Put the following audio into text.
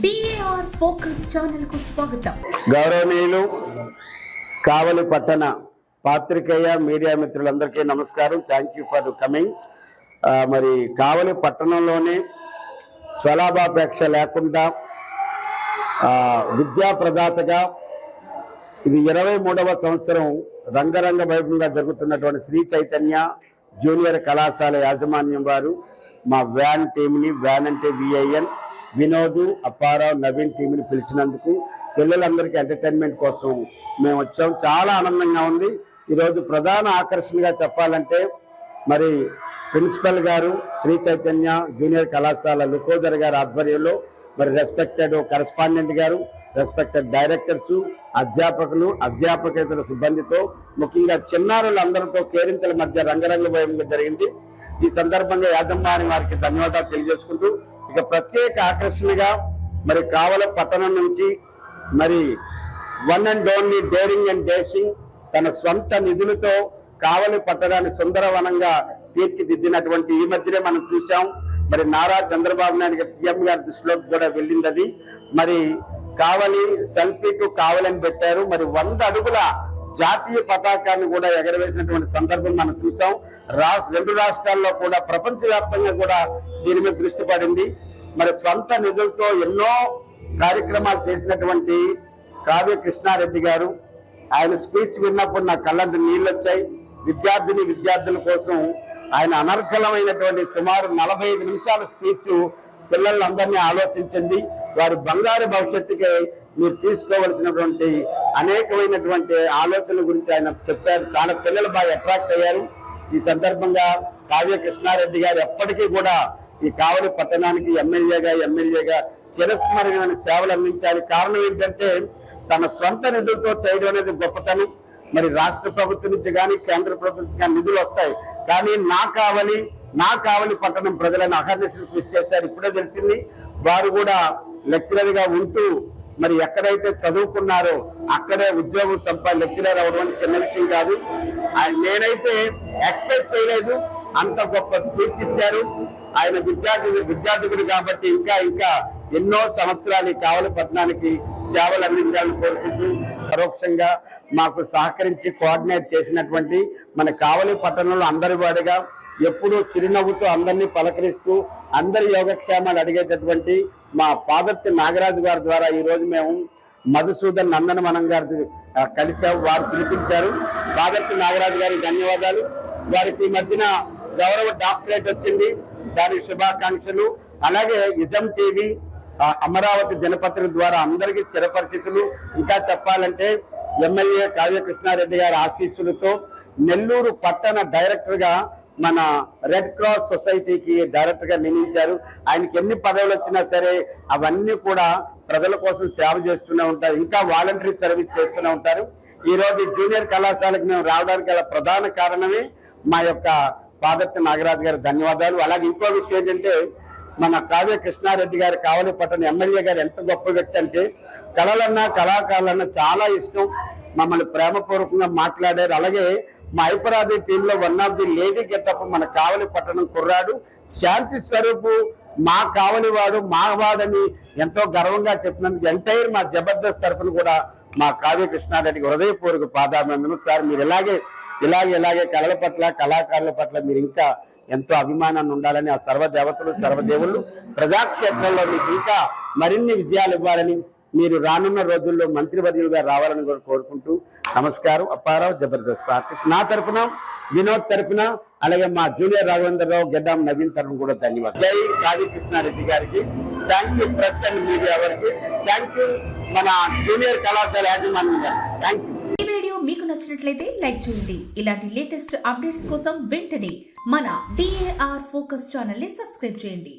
DAR focus ఛానల్కు స్వాగతం. గౌరవనీయులు కావలి పట్టణ పాత్రికేయ మీడియా మిత్రులందరికీ నమస్కారం. థ్యాంక్ యూ ఫర్ కమింగ్ మరి కావలి పట్టణంలోనే స్వలాభాపేక్ష లేకుండా విద్యా ప్రదాతగా ఇది ఇరవై మూడవ సంవత్సరం రంగరంగ వైభవంగా జరుగుతున్నటువంటి శ్రీ చైతన్య జూనియర్ కళాశాల యాజమాన్యం వారు మా వ్యాన్ టీంని వ్యాన్ అంటే విఐఎన్ వినోద్ అప్పారావు నవీన్ టీంని పిలిచినందుకు పిల్లలందరికీ ఎంటర్టైన్మెంట్ కోసం మేము వచ్చాం. చాలా ఆనందంగా ఉంది. ఈరోజు ప్రధాన ఆకర్షణగా చెప్పాలంటే మరి ప్రిన్సిపల్ గారు శ్రీ చైతన్య జూనియర్ కళాశాల లుకోదర్ గారి ఆధ్వర్యంలో మరి రెస్పెక్టెడ్ కరస్పాండెంట్ గారు రెస్పెక్టెడ్ డైరెక్టర్స్ అధ్యాపకులు అధ్యాపకేతర సిబ్బందితో ముఖ్యంగా చిన్నారులందరితో కేరింతల మధ్య రంగరంగ భయం జరిగింది. ఈ సందర్భంగా యాజమాన్య వారికి ధన్యవాదాలు తెలియజేసుకుంటూ ఇక ప్రత్యేక ఆకర్షణగా మరి కావల పట్టణం నుంచి మరి one and only daring and dashing తన స్వంత నిధులతో కావలి పట్టణాన్ని సుందరవనంగా తీర్చిదిద్దినటువంటి ఈ మధ్యనే మనం చూసాం మరి నారా చంద్రబాబు నాయుడు గారి సీఎం గారి దృష్టిలోకి కూడా వెళ్ళింది అది. మరి కావలి సెల్ఫీకు కావలని పెట్టారు. మరి వంద అడుగుల జాతీయ పతాకాన్ని కూడా ఎగరవేసినటువంటి సందర్భం మనం చూసాం రెండు రాష్ట్రాల్లో కూడా ప్రపంచవ్యాప్తంగా కూడా దీని మీద దృష్టి పడింది. మరి స్వంత నిధులతో ఎన్నో కార్యక్రమాలు చేసినటువంటి కావ్య కృష్ణారెడ్డి గారు ఆయన స్పీచ్ విన్నప్పుడు నా కళ్ళంటి నీళ్ళు వచ్చాయి విద్యార్థిని విద్యార్థుల కోసం ఆయన అనర్గలమైనటువంటి సుమారు నలభై ఐదు నిమిషాల స్పీచ్ పిల్లలందరినీ ఆలోచించింది. వారి బంగారు భవిష్యత్తుకి మీరు తీసుకోవలసినటువంటి అనేకమైనటువంటి ఆలోచనల గురించి ఆయన చెప్పారు. చాలా పిల్లలు బాగా అట్రాక్ట్ అయ్యారు. ఈ సందర్భంగా కావ్య కృష్ణారెడ్డి గారు ఎప్పటికీ కూడా ఈ కావలి పట్టణానికి ఎమ్మెల్యేగా ఎమ్మెల్యేగా చిరస్మరణమైన సేవలు అందించాలి. కారణం ఏంటంటే తన సొంత నిధులతో చేయడం అనేది గొప్పతనం. మరి రాష్ట్ర ప్రభుత్వం నుంచి కానీ కేంద్ర ప్రభుత్వం కానీ నిధులు వస్తాయి. కానీ నా కావలి నా కావలి పట్టణం ప్రజలను అహర్నిశలు కృషి చేశారు. ఇప్పుడే తెలిసింది వారు కూడా లెక్చరర్గా ఉంటూ మరి ఎక్కడైతే చదువుకున్నారో అక్కడే ఉద్యోగం సంపా లెక్చరర్ అవడం చిన్న విషయం కాదు. నేనైతే ఎక్స్పెక్ట్ చేయలేదు. అంత గొప్ప స్పీచ్ ఇచ్చారు. ఆయన విద్యార్థి విద్యార్థికుడు కాబట్టి ఇంకా ఇంకా ఎన్నో సంవత్సరాలు ఈ కావలి పట్టణానికి సేవలు అందించాలని కోరుకుంటూ పరోక్షంగా మాకు సహకరించి కోఆర్డినేట్ చేసినటువంటి మన కావలి పట్టణంలో అందరి వాడిగా ఎప్పుడూ చిరునవ్వుతో అందరినీ పలకరిస్తూ అందరి యోగక్షేమాలు అడిగేటటువంటి మా పాదర్తి నాగరాజు గారి ద్వారా ఈ రోజు మేము మధుసూదన్ నందనవనం గారి ఆ, వారు పిలిపించారు. పాదర్తి నాగరాజు గారికి ధన్యవాదాలు. వారికి ఈ మధ్యన గౌరవ డాక్టరేట్ వచ్చింది. దానికి శుభాకాంక్షలు. అలాగే ఇజం టీవీ అమరావతి దినపత్రిక ద్వారా అందరికీ చిరపరిచితులు. ఇంకా చెప్పాలంటే ఎమ్మెల్యే కావ్యకృష్ణారెడ్డి గారి ఆశీస్సులతో నెల్లూరు పట్టణ డైరెక్టర్గా మన రెడ్ క్రాస్ సొసైటీకి డైరెక్టర్గా నియమించారు. ఆయనకి ఎన్ని పదవులు వచ్చినా సరే అవన్నీ కూడా ప్రజల కోసం సేవ చేస్తూనే ఉంటారు. ఇంకా వాలంటరీ సర్వీస్ చేస్తూనే ఉంటారు. ఈ రోజు జూనియర్ కళాశాలకు మేము రావడానికి గల ప్రధాన కారణమే మా యొక్క పాదర్తి నాగరాజు గారి ధన్యవాదాలు. అలాగే ఇంకో విషయం ఏంటంటే మన కావ్య కృష్ణారెడ్డి గారి కావలి పట్టణ ఎమ్మెల్యే గారు ఎంత గొప్ప వ్యక్తి అంటే కళలన్నా కళాకారులన్నా చాలా ఇష్టం. మమ్మల్ని ప్రేమపూర్వకంగా మాట్లాడారు. అలాగే మా ఐపరాది టీంలో one of the lady getup మన కావలి పట్టణం కుర్రాడు. శాంతి స్వరూపు మా కావలివాడు మావాడని మా వాడని ఎంతో గర్వంగా చెప్పినందుకు ఎంటైర్ మా జబర్దస్త్ తరఫున కూడా మా కావ్య కృష్ణారెడ్డికి హృదయపూర్వక పాదాభినందనం సార్ మీరు ఇలాగే ఇలాగే ఇలాగే కళల పట్ల కళాకారుల పట్ల మీరు ఇంకా ఎంతో అభిమానాన్ని ఉండాలని ఆ సర్వదేవతలు సర్వదేవుళ్ళు ప్రజాక్షేత్రంలో మీకు ఇంకా మరిన్ని విజయాలు ఇవ్వాలని మీరు రానున్న రోజుల్లో మంత్రివర్యులుగా రావాలని కూడా కోరుకుంటూ నమస్కారం. అప్పారావు జబర్దస్త్ ఆర్టిస్ట్ నా తరఫున వినోద్ తరఫున అలాగే మా జూనియర్ రాఘవేంద్రరావు గెడ్డాం నవీన్ తరఫున కూడా ధన్యవాదాలు. జై కాదికృష్ణారెడ్డి గారికి. Thank you press and media వారికి. థ్యాంక్ యూ మన జూనియర్ కళాశాల యాజమాన్యం గారికి. Thank you. మీకు నచ్చినట్లయితే లైక్ చేయండి. ఇలాంటి లేటెస్ట్ అప్డేట్స్ కోసం వెంటనే మన డిఏఆర్ ఫోకస్ ఛానల్ని సబ్స్క్రైబ్ చేయండి.